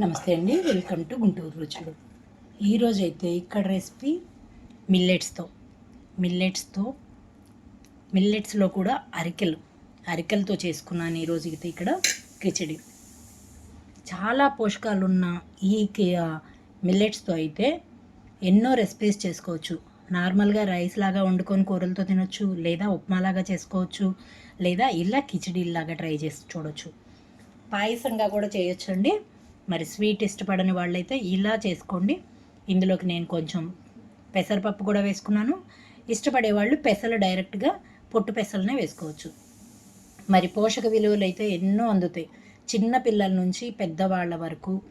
నమస్తే అండి welcome to Guntur రుచులు. ఈరోజు అయితే ఇక్కడ రెసిపీ మిల్లెట్స్తో. మిల్లెట్స్తో మిల్లెట్స్లో కూడా అరికెలు. అరికెలతో చేసుకున్నాను ఈరోజు అయితే ఇక్కడ కిచడి. చాలా పోషకాలు ఉన్న ఈ మిల్లెట్స్తో అయితే ఎన్నో రెసిపీస్ చేసుకోవచ్చు. నార్మల్గా రైస్ లాగా వండుకొని కూరలతో తినొచ్చు లేదా ఉప్మాలాగా చేసుకోవచ్చు లేదా ఇలా కిచడీలాగా ట్రై చేసి చూడొచ్చు. పాయసంగా కూడా చేయొచ్చండి. మరి స్వీట్ ఇష్టపడని వాళ్ళైతే ఇలా చేసుకోండి. ఇందులోకి నేను కొంచెం పెసరపప్పు కూడా వేసుకున్నాను. ఇష్టపడే వాళ్ళు పెసలు డైరెక్ట్గా పొట్టు పెసలనే వేసుకోవచ్చు. మరి పోషక విలువలు అయితే ఎన్నో అందుతాయి. చిన్న పిల్లల నుంచి పెద్దవాళ్ళ వరకు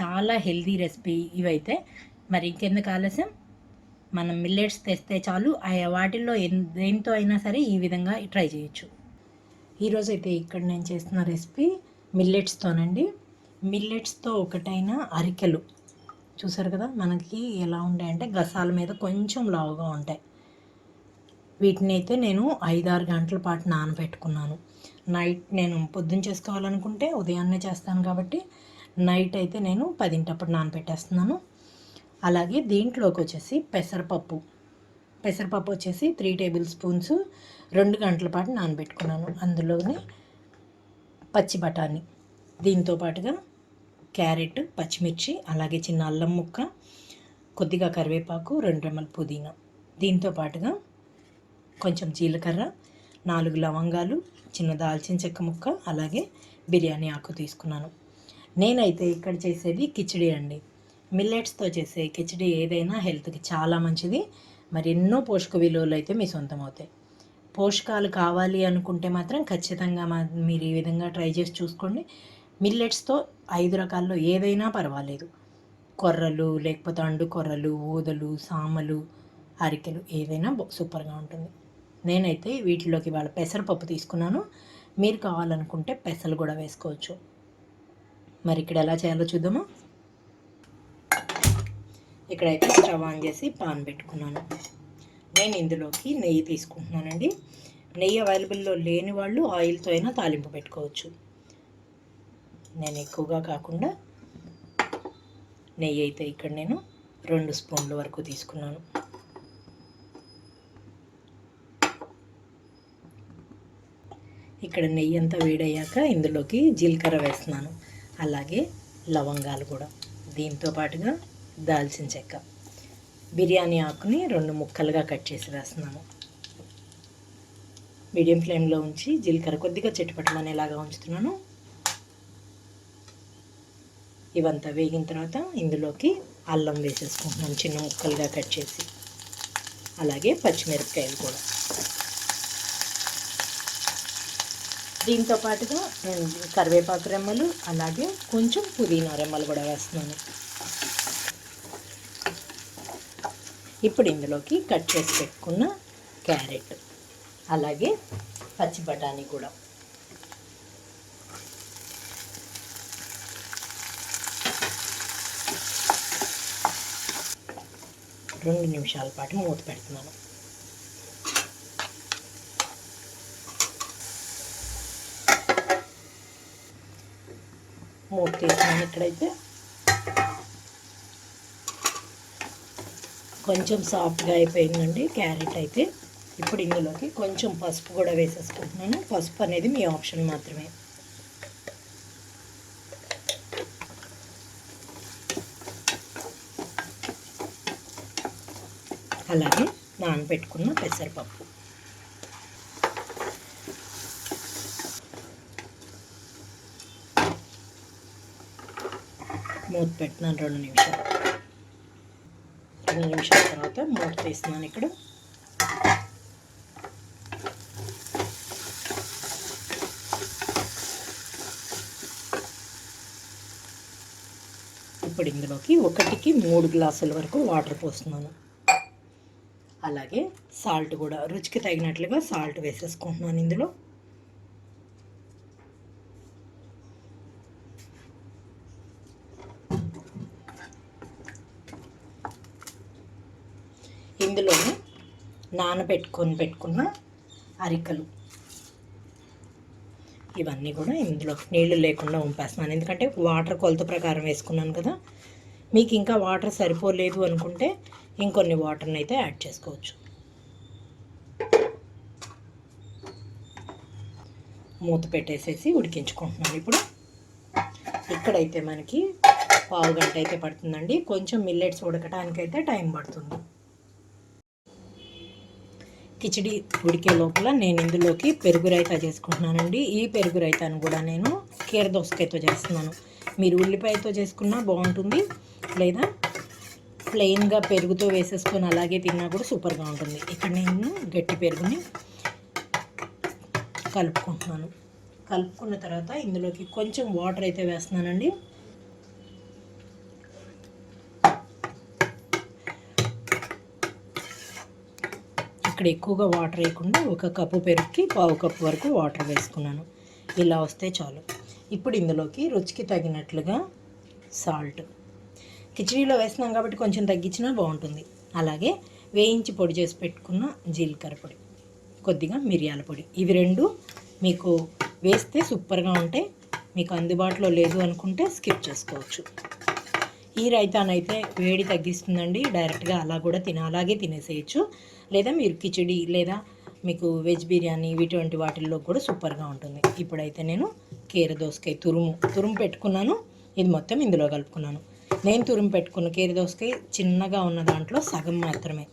చాలా హెల్దీ రెసిపీ ఇవైతే. మరి ఇంకెందుకు ఆలస్యం? మనం మిల్లెట్స్ తెస్తే చాలు. ఆ వాటిల్లో దేంతో అయినా సరే ఈ విధంగా ట్రై చేయొచ్చు. ఈరోజు అయితే ఇక్కడ నేను చేస్తున్న రెసిపీ మిల్లెట్స్తోనండి. మిల్లెట్స్తో ఒకటైన అరికెలు. చూసారు కదా? మనకి ఎలా ఉంటాయంటే గసాల మీద కొంచెం లావుగా ఉంటాయి. వీటిని అయితే నేను ఐదారు గంటల పాటు నానబెట్టుకున్నాను. నైట్ నేను పొద్దున్న చేసుకోవాలనుకుంటే ఉదయాన్నే చేస్తాను కాబట్టి నైట్ అయితే నేను పదింటప్పుడు నానబెట్టేస్తున్నాను. అలాగే దీంట్లోకి వచ్చేసి పెసరపప్పు. పెసరపప్పు వచ్చేసి త్రీ టేబుల్ స్పూన్స్ రెండు గంటల పాటు నానబెట్టుకున్నాను. అందులోనే పచ్చి బఠానీ. దీంతో పాటుగా క్యారెట్ పచ్చిమిర్చి అలాగే చిన్న అల్లం ముక్క కొద్దిగా కరివేపాకు రెండు రెమ్మల పుదీనా. దీంతో పాటుగా కొంచెం జీలకర్ర నాలుగు లవంగాలు చిన్న దాల్చిన చెక్క ముక్క అలాగే బిర్యానీ ఆకు తీసుకున్నాను. నేనైతే ఇక్కడ చేసేది కిచిడి అండి. మిల్లెట్స్తో చేసే కిచిడి ఏదైనా హెల్త్కి చాలా మంచిది. మరి ఎన్నో పోషక విలువలు అయితే మీ సొంతం అవుతాయి. పోషకాలు కావాలి అనుకుంటే మాత్రం ఖచ్చితంగా మా- మీరు ఈ విధంగా ట్రై చేసి చూసుకోండి. మిల్లెట్స్తో ఐదు రకాల్లో ఏదైనా పర్వాలేదు. కొర్రలు లేకపోతే అండు కొర్రలు ఊదలు సామలు అరికెలు ఏదైనా సూపర్గా ఉంటుంది. నేనైతే వీటిలోకి వాళ్ళ పెసరపప్పు తీసుకున్నాను. మీరు కావాలనుకుంటే పెసలు కూడా వేసుకోవచ్చు. మరి ఇక్కడ ఎలా చేయాలో చూద్దాము? ఇక్కడైతే స్టవ్ ఆన్ చేసి పాన్ పెట్టుకున్నాను. నేను ఇందులోకి నెయ్యి తీసుకుంటున్నానండి. నెయ్యి అవైలబుల్లో లేని వాళ్ళు ఆయిల్తో అయినా తాలింపు పెట్టుకోవచ్చు. నేను ఎక్కువగా కాకుండా నెయ్యి అయితే ఇక్కడ నేను రెండు స్పూన్ల వరకు తీసుకున్నాను. ఇక్కడ నెయ్యి అంతా వేడయ్యాక ఇందులోకి జీలకర్ర వేస్తున్నాను. అలాగే లవంగాలు కూడా. దీంతో పాటుగా దాల్చిన చెక్క. బిర్యానీ ఆకుని రెండు ముక్కలుగా కట్ చేసి వేస్తున్నాను. మీడియం ఫ్లేమ్లో ఉంచి జీలకర్ర కొద్దిగా చెట్టుపట్టమనేలాగా ఉంచుతున్నాను. ఇవంతా వేగిన తర్వాత ఇందులోకి అల్లం వేసేసుకుంటున్నాం చిన్న ముక్కలుగా కట్ చేసి. అలాగే పచ్చిమిరపకాయలు కూడా. దీంతో పాటుగా నేను కరివేపాకు రెమ్మలు అలాగే కొంచెం పుదీనా రెమ్మలు కూడా వేస్తున్నాను. ఇప్పుడు ఇందులోకి కట్ చేసి పెట్టుకున్న క్యారెట్ అలాగే పచ్చి బఠానీ కూడా. రెండు నిమిషాల పాటు మూత పెడుతున్నాను. మూత తీస్తున్నాను ఇక్కడైతే. కొంచెం సాఫ్ట్గా అయిపోయిందండి క్యారెట్ అయితే. ఇప్పుడు ఇందులోకి కొంచెం పసుపు కూడా వేసేసుకుంటున్నాను. పసుపు అనేది మీ ఆప్షన్ మాత్రమే. అలాగే నానబెట్టుకున్న పెసరపప్పు. మూత పెట్టినాను రెండు నిమిషాలు. రెండు నిమిషాల తర్వాత మూత తీస్తున్నాను ఇక్కడ. ఇప్పుడు ఇందులోకి ఒకటికి మూడు గ్లాసుల వరకు వాటర్ పోస్తున్నాను. అలాగే సాల్ట్ కూడా రుచికి తగినట్లుగా సాల్ట్ వేసేసుకుంటున్నాను ఇందులో. ఇందులోనే నానబెట్టుకొని పెట్టుకున్న అరికలు. ఇవన్నీ కూడా ఇందులో నీళ్ళు లేకుండా ఉంపేస్తున్నాను. ఎందుకంటే వాటర్ కొలత ప్రకారం వేసుకున్నాను కదా మీకు ఇంకా వాటర్ సరిపోలేదు అనుకుంటే ఇంకొన్ని వాటర్ని అయితే యాడ్ చేసుకోవచ్చు. మూత పెట్టేసేసి ఉడికించుకుంటున్నాను ఇప్పుడు. ఇక్కడైతే మనకి పావు గంట అయితే పడుతుందండి. కొంచెం మిల్లెట్స్ ఉడకటానికైతే అయితే టైం పడుతుంది. కిచిడి ఉడికే లోపల నేను ఇందులోకి పెరుగు రైతా చేసుకుంటున్నానండి. ఈ పెరుగు రైతాను కూడా నేను కీర దోసకాయతో చేస్తున్నాను. మీరు ఉల్లిపాయతో చేసుకున్నా బాగుంటుంది. లేదా ప్లెయిన్గా పెరుగుతో వేసేసుకొని అలాగే తిన్నా కూడా సూపర్గా ఉంటుంది. ఇక్కడ నేను గట్టి పెరుగుని కలుపుకుంటున్నాను. కలుపుకున్న తర్వాత ఇందులోకి కొంచెం వాటర్ అయితే వేస్తున్నానండి. ఇక్కడ ఎక్కువగా వాటర్ వేయకుండా ఒక కప్పు పెరుగుకి పావు కప్పు వరకు వాటర్ వేసుకున్నాను. ఇలా వస్తే చాలు. ఇప్పుడు ఇందులోకి రుచికి తగినట్లుగా సాల్ట్ కిచడీలో వేస్తున్నాం కాబట్టి కొంచెం తగ్గించినా బాగుంటుంది. అలాగే వేయించి పొడి చేసి పెట్టుకున్న జీలకర్ర పొడి కొద్దిగా మిరియాల పొడి. ఇవి రెండు మీకు వేస్తే సూపర్గా ఉంటాయి మీకు అందుబాటులో లేదు అనుకుంటే స్కిప్ చేసుకోవచ్చు. ఈ రైతానైతే వేడి తగ్గిస్తుందండి డైరెక్ట్గా అలా కూడా తిన అలాగే తినేసేయచ్చు. లేదా మీరు కిచడీ లేదా మీకు వెజ్ బిర్యానీ ఇటువంటి వాటిల్లో కూడా సూపర్గా ఉంటుంది. ఇప్పుడైతే నేను కీర దోసకాయ తురుము తురుము పెట్టుకున్నాను. ఇది మొత్తం ఇందులో కలుపుకున్నాను. నేను తురుము పెట్టుకున్న కీర దోసకాయ చిన్నగా ఉన్న దాంట్లో సగం మాత్రమే.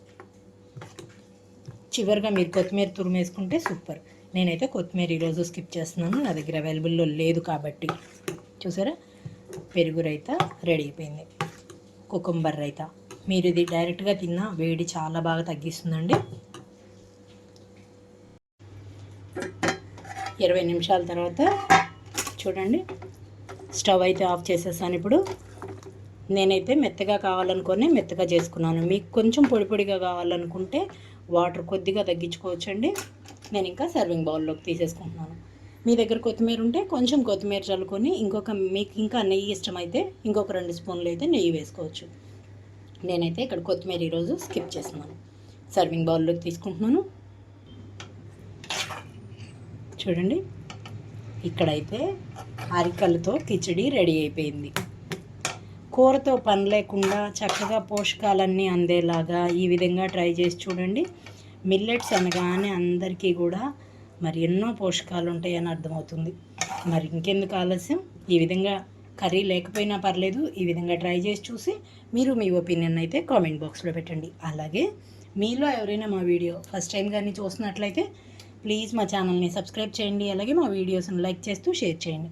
చివరిగా మీరు కొత్తిమీర తురుము వేసుకుంటే సూపర్. నేనైతే కొత్తిమీర ఈరోజు స్కిప్ చేస్తున్నాను. నా దగ్గర అవైలబుల్లో లేదు కాబట్టి. చూసారా? పెరుగు రైత రెడీ అయిపోయింది. కుకుంబర్ రైత. మీరు ఇది డైరెక్ట్గా తిన్నా వేడి చాలా బాగా తగ్గిస్తుందండి. ఇరవై నిమిషాల తర్వాత చూడండి. స్టవ్ అయితే ఆఫ్ చేసేసాను ఇప్పుడు. నేనైతే మెత్తగా కావాలనుకొని మెత్తగా చేసుకున్నాను. మీకు కొంచెం పొడి పొడిగా కావాలనుకుంటే వాటర్ కొద్దిగా తగ్గించుకోవచ్చండి. నేను ఇంకా సర్వింగ్ బౌల్లోకి తీసేసుకుంటున్నాను. మీ దగ్గర కొత్తిమీర ఉంటే కొంచెం కొత్తిమీర చల్లుకొని ఇంకొక మీకు ఇంకా నెయ్యి ఇష్టమైతే ఇంకొక రెండు స్పూన్లు అయితే నెయ్యి వేసుకోవచ్చు. నేనైతే ఇక్కడ కొత్తిమీర ఈరోజు స్కిప్ చేస్తున్నాను. సర్వింగ్ బౌల్లోకి తీసుకుంటున్నాను. చూడండి. ఇక్కడైతే అరికలతో కిచడీ రెడీ అయిపోయింది. కూరతో పని లేకుండా చక్కగా పోషకాలన్నీ అందేలాగా ఈ విధంగా ట్రై చేసి చూడండి. మిల్లెట్స్ అనగానే అందరికీ కూడా మరి ఎన్నో పోషకాలు ఉంటాయని అర్థమవుతుంది. మరి ఇంకెందుకు ఆలస్యం? ఈ విధంగా కర్రీ లేకపోయినా పర్లేదు ఈ విధంగా ట్రై చేసి చూసి మీరు మీ ఒపీనియన్ అయితే కామెంట్ బాక్స్లో పెట్టండి. అలాగే మీలో ఎవరైనా మా వీడియో ఫస్ట్ టైం కానీ చూసినట్లయితే ప్లీజ్ మా ఛానల్ని సబ్స్క్రైబ్ చేయండి. అలాగే మా వీడియోస్ని లైక్ చేస్తూ షేర్ చేయండి.